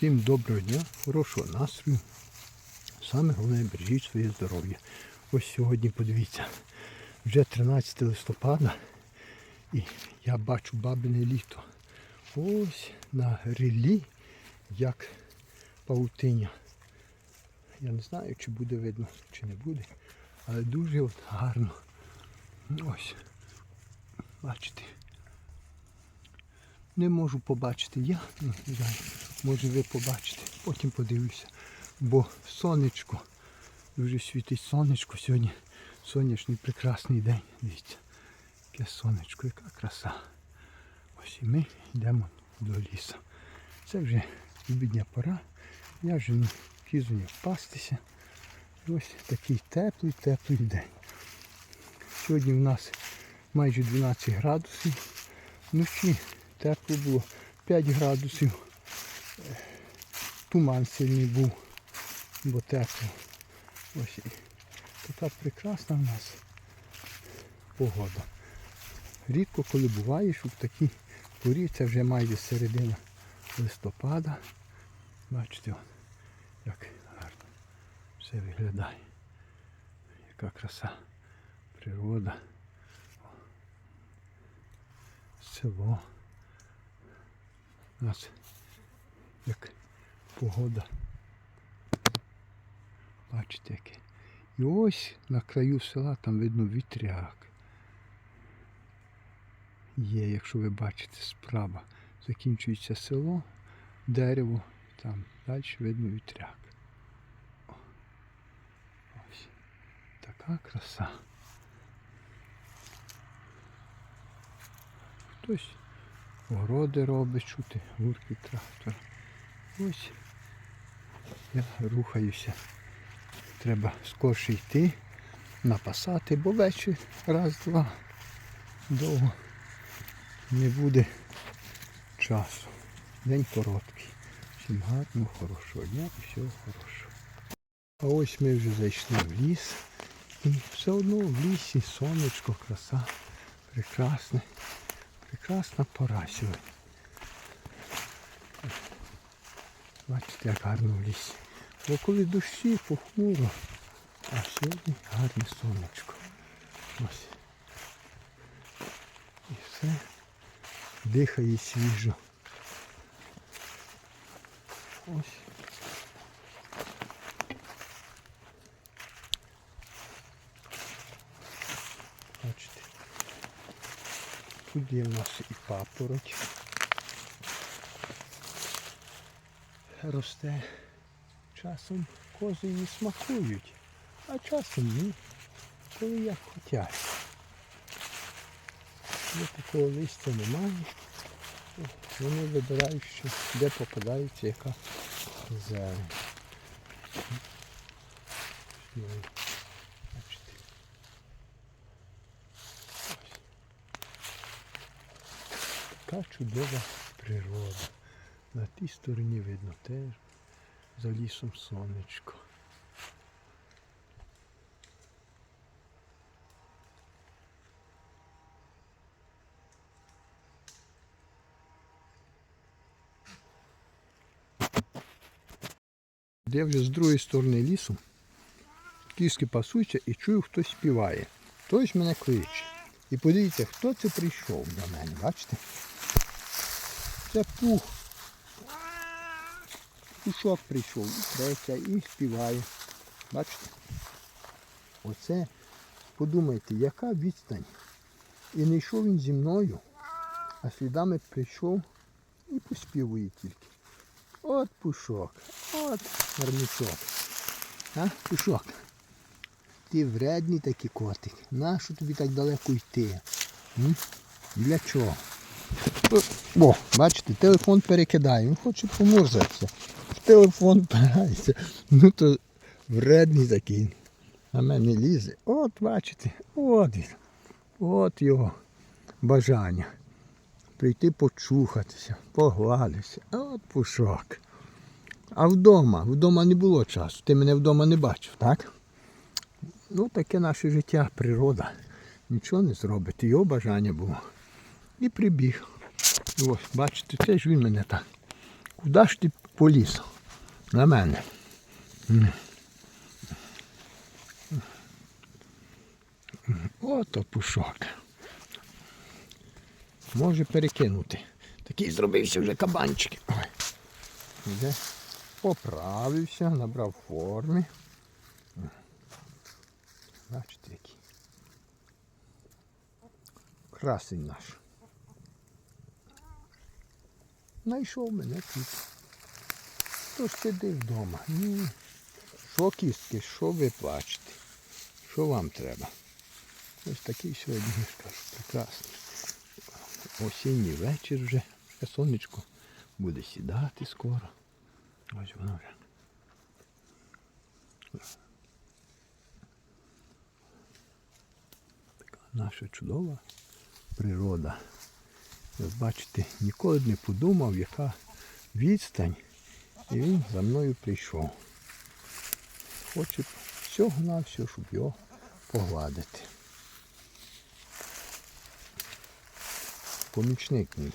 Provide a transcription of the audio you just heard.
Всім доброго дня, хорошого настрою. Саме головне бережіть своє здоров'я. Ось сьогодні подивіться, вже 13 листопада і я бачу бабине літо. Ось на ріллі, як паутиня. Я не знаю, чи буде видно, чи не буде, але дуже от гарно. Ось. Бачите. Не можу побачити я, ну, не знаю, може ви побачите, потім подивлюся. Бо сонечко, дуже світить сонечко сьогодні. Сонячний прекрасний день. Дивіться, яке сонечко, яка краса. Ось і ми йдемо до лісу. Це вже обідня пора. Я вже не кізу впастися. Ось такий теплий, теплий день. Сьогодні в нас майже 12 градусів. Вночі тепло було 5 градусів. Туман сильний був, бо тепло. Ось така прекрасна в нас погода. Рідко коли буває, що в такій порі, це вже майже середина листопада. Бачите, як гарно все виглядає. Яка краса природа. Село. У нас як погода. Бачите яке. І ось на краю села там видно вітряк. Є, якщо ви бачите, справа. Закінчується село, дерево, там далі видно вітряк. Ось. Така краса. Хтось городи робить, чути, гурки трактора. Ось я рухаюся. Треба скорше йти, напасати, бо вечір раз-два довго не буде часу. День короткий. Всім гарного, хорошого дня і всього хорошого. А ось ми вже зайшли в ліс. І все одно в лісі сонечко, краса, прекрасне. Прекрасна пора сьогодні. Бачите, як гарно в лісі. Бо коли дощі, похмуро, а сьогодні гарне сонечко. Ось. І все дихає свіжо. Ось. Бачите. Тут є в нас і папороть. Росте. Часом кози її смакують, а часом ні. Коли як хотять. Є такого листя немає. Вони вибирають, що де попадається яка зелень. Така чудова природа. На тій стороні видно теж за лісом сонечко. Я вже з другої сторони лісу. Кішки пасуються і чую, хтось співає. Хтось мене кличе. І подивіться, хто це прийшов до мене, бачите? Це пух. Пушок прийшов, і треться, і співає. Бачите? Оце, подумайте, яка відстань. І не йшов він зі мною, а слідами прийшов і поспівує тільки. От пушок, от гарничок. А, пушок. Ти вредний такий котик. Нащо тобі так далеко йти? М? Для чого? О, бачите, телефон перекидає, він хоче помурзатися. Телефон впирається. Ну то вредний такий. На мене лізе. От бачите, от він. От його бажання. Прийти почухатися, погладитися. От пушок. А вдома, вдома не було часу. Ти мене вдома не бачив, так? Ну, таке наше життя, природа. Нічого не зробить. Його бажання було. І прибіг. Ось, бачите, це ж він мене так. Куди ж ти поліз на мене. Ото пушок. Може перекинути. Такий зробився вже кабанчик. Ой. Поправився, набрав форми. Бачите, який. Красень наш. Найшов мене тут. Хто ж сиди вдома? Ні. Що кістки, що ви плачете? Що вам треба? Ось такий сьогодні я кажу, прекрасний. Осінній вечір вже, вже сонечко буде сідати скоро. Ось воно вже. Така наша чудова природа. Ви бачите, ніколи не подумав, яка відстань. І він за мною прийшов. Хоче всього на все, щоб його погладити. Помічник мій.